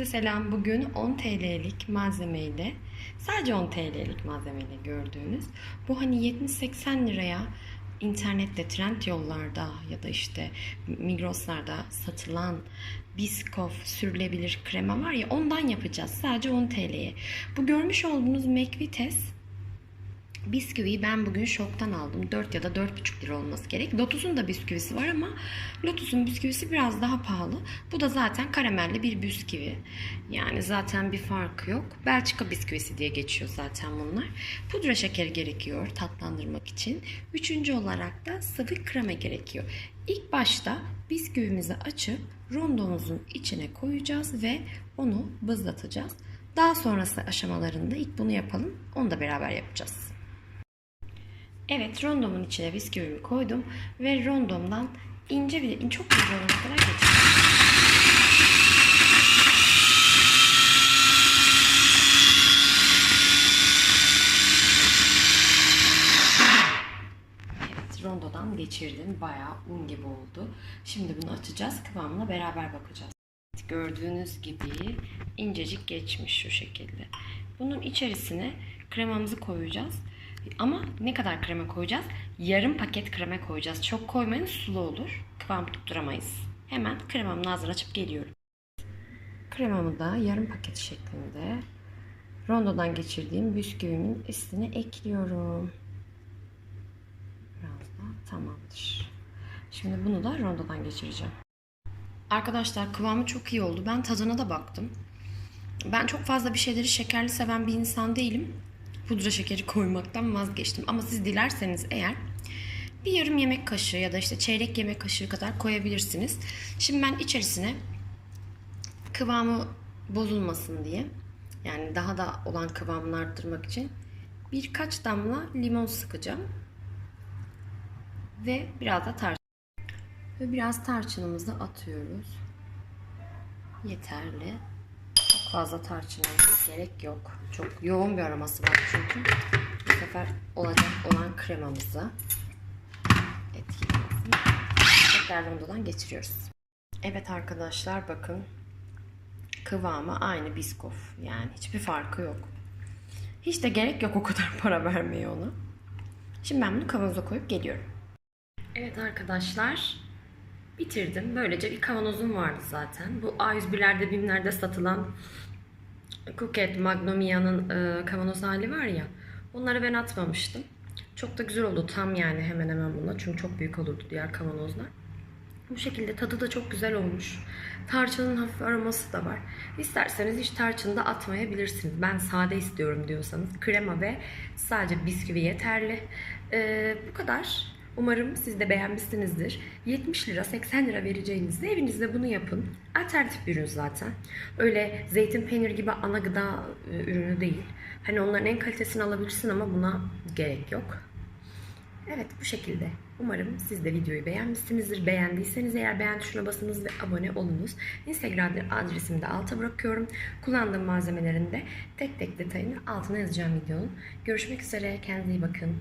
Herkese selam. Bugün 10 TL'lik malzemeyle, sadece 10 TL'lik malzemeyle gördüğünüz bu hani 70-80 liraya internette trend yollarda ya da işte Migros'larda satılan Biscoff sürülebilir krema var ya ondan yapacağız. Sadece 10 TL'ye. Bu görmüş olduğunuz McVites Bisküviyi ben bugün şoktan aldım. 4 ya da 4,5 lira olması gerek. Lotus'un da bisküvisi var ama Lotus'un bisküvisi biraz daha pahalı. Bu da zaten karamelli bir bisküvi. Yani zaten bir farkı yok. Belçika bisküvisi diye geçiyor zaten bunlar. Pudra şekeri gerekiyor tatlandırmak için. Üçüncü olarak da sıvı krema gerekiyor. İlk başta bisküvimizi açıp rondomuzun içine koyacağız ve onu bızlatacağız. Daha sonrası aşamalarında ilk bunu yapalım. Onu da beraber yapacağız. Evet rondomun içine bisküvimi koydum ve rondomdan ince bir çok ince olana kadar. Evet rondodan geçirdim. Bayağı un gibi oldu. Şimdi bunu açacağız. Kıvamına beraber bakacağız. Gördüğünüz gibi incecik geçmiş şu şekilde. Bunun içerisine kremamızı koyacağız. Ama ne kadar krema koyacağız? Yarım paket krema koyacağız. Çok koymayın sulu olur. Kıvam tutturamayız. Hemen kremamın ağzını açıp geliyorum. Kremamı da yarım paket şeklinde rondodan geçirdiğim bisküvimin üstüne ekliyorum. Biraz da tamamdır. Şimdi bunu da rondodan geçireceğim. Arkadaşlar kıvamı çok iyi oldu. Ben tadına da baktım. Ben çok fazla bir şeyleri şekerli seven bir insan değilim. Pudra şekeri koymaktan vazgeçtim. Ama siz dilerseniz eğer bir yarım yemek kaşığı ya da işte çeyrek yemek kaşığı kadar koyabilirsiniz. Şimdi ben içerisine kıvamı bozulmasın diye yani daha da olan kıvamını arttırmak için birkaç damla limon sıkacağım. Ve biraz da tarçın. Ve biraz tarçınımızı atıyoruz. Yeterli. Fazla tarçına gerek yok. Çok yoğun bir aroması var çünkü. Bu sefer olacak olan kremamızı etkilemesin. Tekrar rondodan geçiriyoruz. Evet arkadaşlar bakın. Kıvamı aynı biskof. Yani hiçbir farkı yok. Hiç de gerek yok o kadar para vermeye ona. Şimdi ben bunu kavanoza koyup geliyorum. Evet arkadaşlar bitirdim. Böylece bir kavanozum vardı zaten. Bu A101'lerde BİM'lerde satılan Cooked Magnomia'nın e, kavanoz hali var ya. Onları ben atmamıştım. Çok da güzel oldu. Tam yani hemen hemen buna. Çünkü çok büyük olurdu diğer kavanozlar. Bu şekilde tadı da çok güzel olmuş. Tarçının hafif aroması da var. İsterseniz hiç tarçını da atmayabilirsiniz. Ben sade istiyorum diyorsanız krema ve sadece bisküvi yeterli. Ee, bu kadar. Umarım siz de beğenmişsinizdir. 70 lira 80 lira vereceğinizde evinizde bunu yapın. Alternatif bir ürün zaten. Öyle zeytin peynir gibi ana gıda e, ürünü değil. Hani onların en kalitesini alabilirsin ama buna gerek yok. Evet bu şekilde. Umarım siz de videoyu beğenmişsinizdir. Beğendiyseniz eğer beğen tuşuna basınız ve abone olunuz. Instagram adresimi de alta bırakıyorum. Kullandığım malzemelerin de tek tek detayını altına yazacağım videonun. Görüşmek üzere. Kendinize iyi bakın.